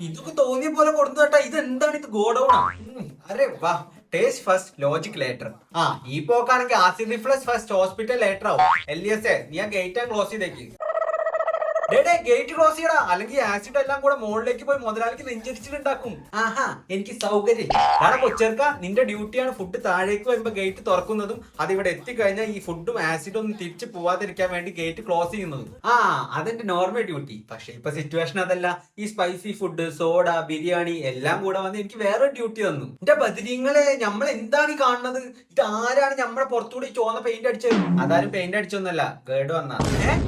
ഇതൊക്കെ തോന്നിയ പോലെ കൊടുത്തു കേട്ടാ. ഇത് എന്താണ് ഇത് ഗോഡൌണാ അരെ വാ. ടേസ്റ്റ് ഫസ്റ്റ് ലോജിക് ലേറ്റർ ആ ഈ പോക്കാണെങ്കിൽ acid reflux first hospital later ആവും. എൽ എസ് എ നീ ആ ഗേറ്റ് ക്ലോസ് ചെയ്തേക്ക്. ഗേറ്റ് ക്ലോസ് ചെയ്യടാ. അല്ലെങ്കിൽ ആസിഡ് എല്ലാം കൂടെ മുകളിലേക്ക് പോയി മുതലാളിക്ക് നെഞ്ചരിച്ചിട്ടുണ്ടാക്കും ആഹാ എനിക്ക് സൗകര്യം. കാരണം കൊച്ചേർക്ക നിന്റെ ഡ്യൂട്ടിയാണ് ഫുഡ് താഴേക്ക് വരുമ്പോ ഗേറ്റ് തുറക്കുന്നതും അത് ഇവിടെ എത്തിക്കഴിഞ്ഞാൽ ഈ ഫുഡും ആസിഡും ഒന്നും തിരിച്ചു പോവാതിരിക്കാൻ വേണ്ടി ഗേറ്റ് ക്ലോസ് ചെയ്യുന്നതും. ആ അതെന്റെ നോർമൽ ഡ്യൂട്ടി പക്ഷെ ഇപ്പൊ സിറ്റുവേഷൻ അതല്ല. ഈ സ്പൈസി ഫുഡ് സോഡ ബിരിയാണി എല്ലാം കൂടെ വന്ന് എനിക്ക് വേറെ ഡ്യൂട്ടി തന്നു. എന്റെ ബദരിങ്ങളെ നമ്മൾ എന്താണ് ഈ കാണുന്നത്? ഇത് ആരാണ് നമ്മളെ പുറത്തുകൂടി ചോന്ന പെയിന്റ് അടിച്ചത്? അതാരും പെയിന്റ് അടിച്ചൊന്നല്ല. ഗേഡ് വന്ന.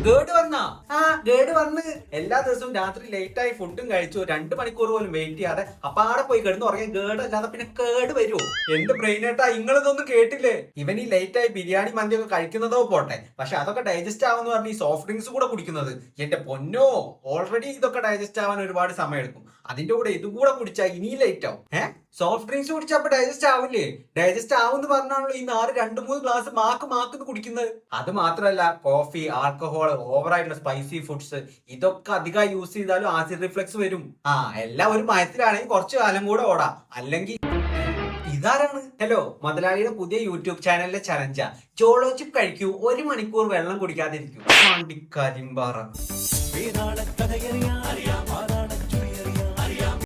ഗേഡ് വന്ന? ആ ഗേഡ് വന്ന്. എല്ലാ ദിവസവും രാത്രി ലേറ്റ് ആയി ഫുഡും കഴിച്ചു. രണ്ട് മണിക്കൂർ പോലും വെയിറ്റ് ചെയ്യാതെ അപ്പാടെ പോയി കിടന്ന് ഉറങ്ങിയ ഗേഡ് അല്ലാതെ പിന്നെ കേട് വരുമോ എന്ത് ബ്രെയിനേട്ടാ നിങ്ങളിതൊന്നും കേട്ടില്ലേ? ഇവൻ ഈ ലേറ്റ് ആയി ബിരിയാണി മന്തി ഒക്കെ കഴിക്കുന്നതോ പോട്ടെ. പക്ഷെ അതൊക്കെ ഡൈജസ്റ്റ് ആവുമെന്ന് പറഞ്ഞ് ഈ സോഫ്റ്റ് ഡ്രിങ്ക്സ് കൂടെ കുടിക്കുന്നത്. എന്റെ പൊന്നോ ഓൾറെഡി ഇതൊക്കെ ഡൈജസ്റ്റ് ആവാൻ ഒരുപാട് സമയം എടുക്കും അതിന്റെ കൂടെ ഇതും കൂടെ കുടിച്ചാൽ ഇനി ലൈറ്റ് ആവും. ഏഹ് സോഫ്റ്റ് ഡ്രിങ്ക്സ് കുടിച്ചാൽ അപ്പൊ ഡൈജസ്റ്റ് ആവില്ലേ? ഡൈജസ്റ്റ് ആവുമെന്ന് പറഞ്ഞാണല്ലോ ഈ നാല് രണ്ട് മൂന്ന് ഗ്ലാസ് മാക്ക് മാക്ക് കുടിക്കുന്നത്. അത് മാത്രമല്ല കോഫി ആൽക്കഹോൾ ഓവറായിട്ടുള്ള സ്പൈസി ഫുഡ്സ് ഇതൊക്കെ അധികം യൂസ് ചെയ്താലും ആസിഡ് റിഫ്ലക്സ് വരും. ആ എല്ലാം ഒരു മയത്തിലാണെങ്കിൽ കുറച്ച് കാലം കൂടെ ഓടാം. അല്ലെങ്കിൽ ഇതാരാണ്? ഹലോ മുതലാളിയുടെ പുതിയ യൂട്യൂബ് ചാനലിലെ ചലഞ്ച. ചോളോ ചിപ്പ് കഴിക്കൂ ഒരു മണിക്കൂർ വെള്ളം കുടിക്കാതിരിക്കൂ.